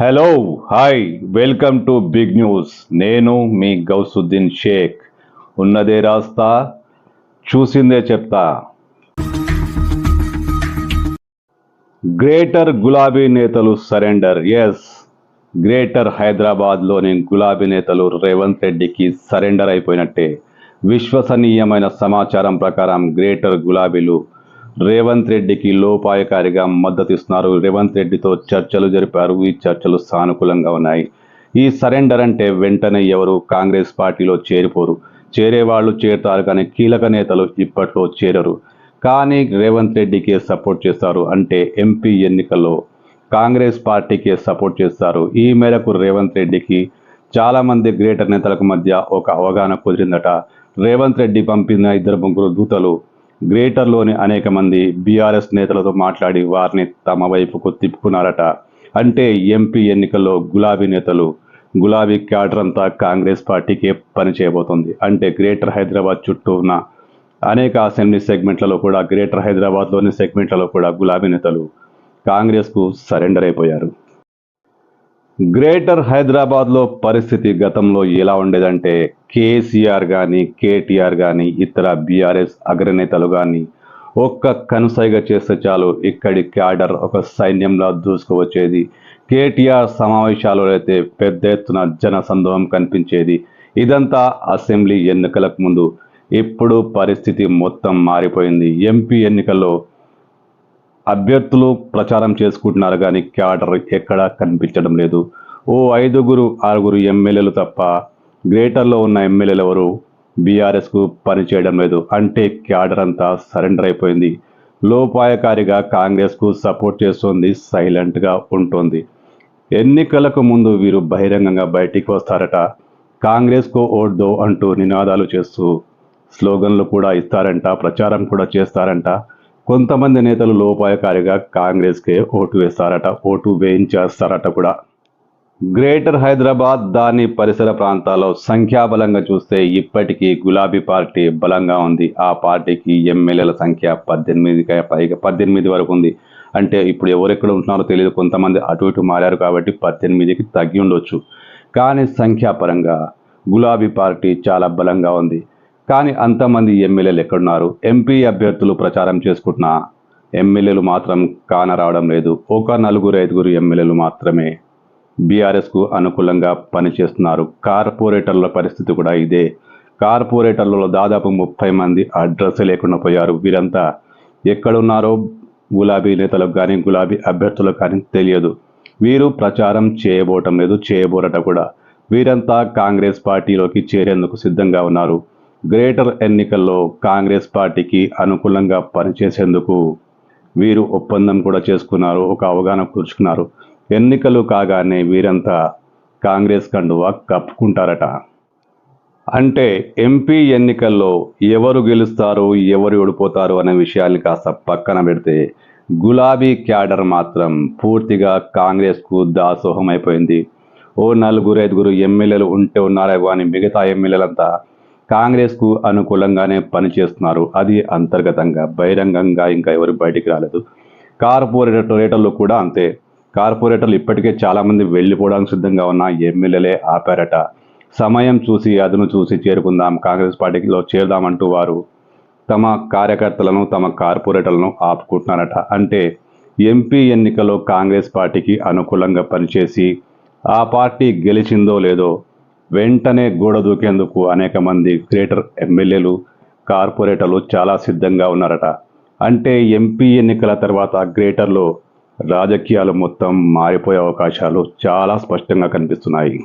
Hello hi welcome to big news నేను మీ గౌసుద్దీన్ షేక్. ఉన్నదే రాస్తా చూసిందే చెప్తా. గ్రేటర్ గులాబీ నేతలు సరెండర్. ఎస్ గ్రేటర్ హైదరాబాద్లోని గులాబీ నేతలు రేవంత్ రెడ్డికి సరెండర్ అయిపోయినట్టే. విశ్వసనీయమైన సమాచారం ప్రకారం గ్రేటర్ గులాబీలు రేవంత్ రెడ్డికి లోపాయకారిగా మద్దతిస్తున్నారు. రేవంత్ రెడ్డితో చర్చలు జరిపారు. ఈ చర్చలు సానుకూలంగా ఉన్నాయి. ఈ సరెండర్ అంటే వెంటనే ఎవరు కాంగ్రెస్ పార్టీలో చేరిపోరు. చేరేవాళ్ళు చేరుతారు కానీ కీలక నేతలు ఇప్పట్లో చేరరు. కానీ రేవంత్ రెడ్డికే సపోర్ట్ చేస్తారు. అంటే ఎంపీ ఎన్నికల్లో కాంగ్రెస్ పార్టీకే సపోర్ట్ చేస్తారు. ఈ మేరకు రేవంత్ రెడ్డికి చాలామంది గ్రేటర్ నేతలకు మధ్య ఒక అవగాహన కుదిరిందట. రేవంత్ రెడ్డి పంపిన ఇద్దరు ముగ్గురు దూతలు గ్రేటర్లోని అనేక మంది బీఆర్ఎస్ నేతలతో మాట్లాడి వారిని తమ వైపుకు తిప్పుకున్నారట. అంటే ఎంపీ ఎన్నికల్లో గులాబీ నేతలు గులాబీ క్యాడర్ అంతా కాంగ్రెస్ పార్టీకే పనిచేయబోతోంది అంటే గ్రేటర్ హైదరాబాద్ చుట్టూ ఉన్న అనేక అసెంబ్లీ సెగ్మెంట్లలో కూడా గ్రేటర్ హైదరాబాద్లోని సెగ్మెంట్లలో కూడా గులాబీ నేతలు కాంగ్రెస్కు సరెండర్ అయిపోయారు. గ్రేటర్ హైదరాబాద్లో పరిస్థితి గతంలో ఎలా ఉండేదంటే కేసీఆర్ కానీ కేటీఆర్ కానీ ఇతర బీఆర్ఎస్ అగ్రనేతలు కానీ ఒక్క కనుసైగ చేస్తే చాలు ఇక్కడి క్యాడర్ ఒక సైన్యంలో దూసుకువచ్చేది. కేటీఆర్ సమావేశాలలో అయితే పెద్ద ఎత్తున జన సందోహం కనిపించేది. ఇదంతా అసెంబ్లీ ఎన్నికలకు ముందు. ఇప్పుడు పరిస్థితి మొత్తం మారిపోయింది. ఎంపీ ఎన్నికల్లో అభ్యర్థులు ప్రచారం చేసుకుంటున్నారు కానీ క్యాడర్ ఎక్కడా కనిపించడం లేదు. ఓ ఐదుగురు ఆరుగురు ఎమ్మెల్యేలు తప్ప గ్రేటర్లో ఉన్న ఎమ్మెల్యేలు ఎవరు? బీఆర్ఎస్కు పనిచేయడం లేదు. అంటే క్యాడర్ అంతా సరెండర్ అయిపోయింది. లోపాయకారిగా కాంగ్రెస్కు సపోర్ట్ చేస్తుంది సైలెంట్గా ఉంటుంది. ఎన్నికలకు ముందు వీరు బహిరంగంగా బయటికి వస్తారట. కాంగ్రెస్కు ఓడ్దో అంటూ నినాదాలు చేస్తూ స్లోగన్లు కూడా ఇస్తారంట ప్రచారం కూడా చేస్తారంట. కొంతమంది నేతలు లోపాయకారిగా కాంగ్రెస్కే ఓటు వేస్తారట ఓటు వేయించేస్తారట కూడా. గ్రేటర్ హైదరాబాద్ దాని పరిసర ప్రాంతాల్లో సంఖ్యాబలంగా చూస్తే ఇప్పటికీ గులాబీ పార్టీ బలంగా ఉంది. ఆ పార్టీకి ఎమ్మెల్యేల సంఖ్య పద్దెనిమిదికి పైగా పద్దెనిమిది వరకు ఉంది. అంటే ఇప్పుడు ఎవరెక్కడ ఉంటున్నారో తెలియదు. కొంతమంది అటు ఇటు మారారు కాబట్టి పద్దెనిమిదికి తగ్గి ఉండొచ్చు. కానీ సంఖ్యాపరంగా గులాబీ పార్టీ చాలా బలంగా ఉంది. కానీ అంతమంది ఎమ్మెల్యేలు ఎక్కడున్నారు? ఎంపీ అభ్యర్థులు ప్రచారం చేసుకుంటున్న ఎమ్మెల్యేలు మాత్రం కానరావడం లేదు. ఒక నలుగురు ఐదుగురు ఎమ్మెల్యేలు మాత్రమే బీఆర్ఎస్కు అనుకూలంగా పనిచేస్తున్నారు. కార్పొరేటర్ల పరిస్థితి కూడా ఇదే. కార్పొరేటర్లలో దాదాపు ముప్పై మంది అడ్రస్ లేకుండా పోయారు. వీరంతా ఎక్కడున్నారో గులాబీ నేతలకు కానీ గులాబీ అభ్యర్థులకు కానీ తెలియదు. వీరు ప్రచారం చేయబోవటం లేదు చేయబోరట కూడా. వీరంతా కాంగ్రెస్ పార్టీలోకి చేరేందుకు సిద్ధంగా ఉన్నారు. గ్రేటర్ ఎన్నికల్లో కాంగ్రెస్ పార్టీకి అనుకూలంగా పనిచేసేందుకు వీరు ఒప్పందం కూడా చేసుకున్నారు ఒక అవగాహన కూర్చుకున్నారు ఎన్నికలు కాగానే వీరంతా కాంగ్రెస్ కండువా కప్పుకుంటారట. అంటే ఎంపీ ఎన్నికల్లో ఎవరు గెలుస్తారు ఎవరు ఓడిపోతారు అనే విషయాన్ని కాస్త పక్కన పెడితే గులాబీ క్యాడర్ మాత్రం పూర్తిగా కాంగ్రెస్కు దాసోహం అయిపోయింది ఓ నలుగురు ఐదుగురు ఎమ్మెల్యేలు ఉంటే ఉన్నారే కానీ మిగతా ఎమ్మెల్యేలంతా కాంగ్రెస్కు అనుకూలంగానే పనిచేస్తున్నారు. అది అంతర్గతంగా బహిరంగంగా ఇంకా ఎవరు బయటికి రాలేదు. కార్పొరేటర్లు కూడా అంతే. కార్పొరేటర్లు ఇప్పటికే చాలామంది వెళ్ళిపోవడానికి సిద్ధంగా ఉన్న ఎమ్మెల్యేలే ఆపారట. సమయం చూసి అదును చూసి చేరుకుందాం కాంగ్రెస్ పార్టీలో చేరుదామంటూ వారు తమ కార్యకర్తలను తమ కార్పొరేటర్లను ఆపుకుంటున్నారట. అంటే ఎంపీ ఎన్నికలో కాంగ్రెస్ పార్టీకి అనుకూలంగా పనిచేసి ఆ పార్టీ గెలిచిందో లేదో వెంటనే గోడ దూకేందుకు అనేక మంది గ్రేటర్ ఎమ్మెల్యేలు కార్పొరేటర్లు చాలా సిద్ధంగా ఉన్నారట. అంటే ఎంపీ ఎన్నికల తర్వాత గ్రేటర్లో రాజకీయాలు మొత్తం మారిపోయే అవకాశాలు చాలా స్పష్టంగా కనిపిస్తున్నాయి.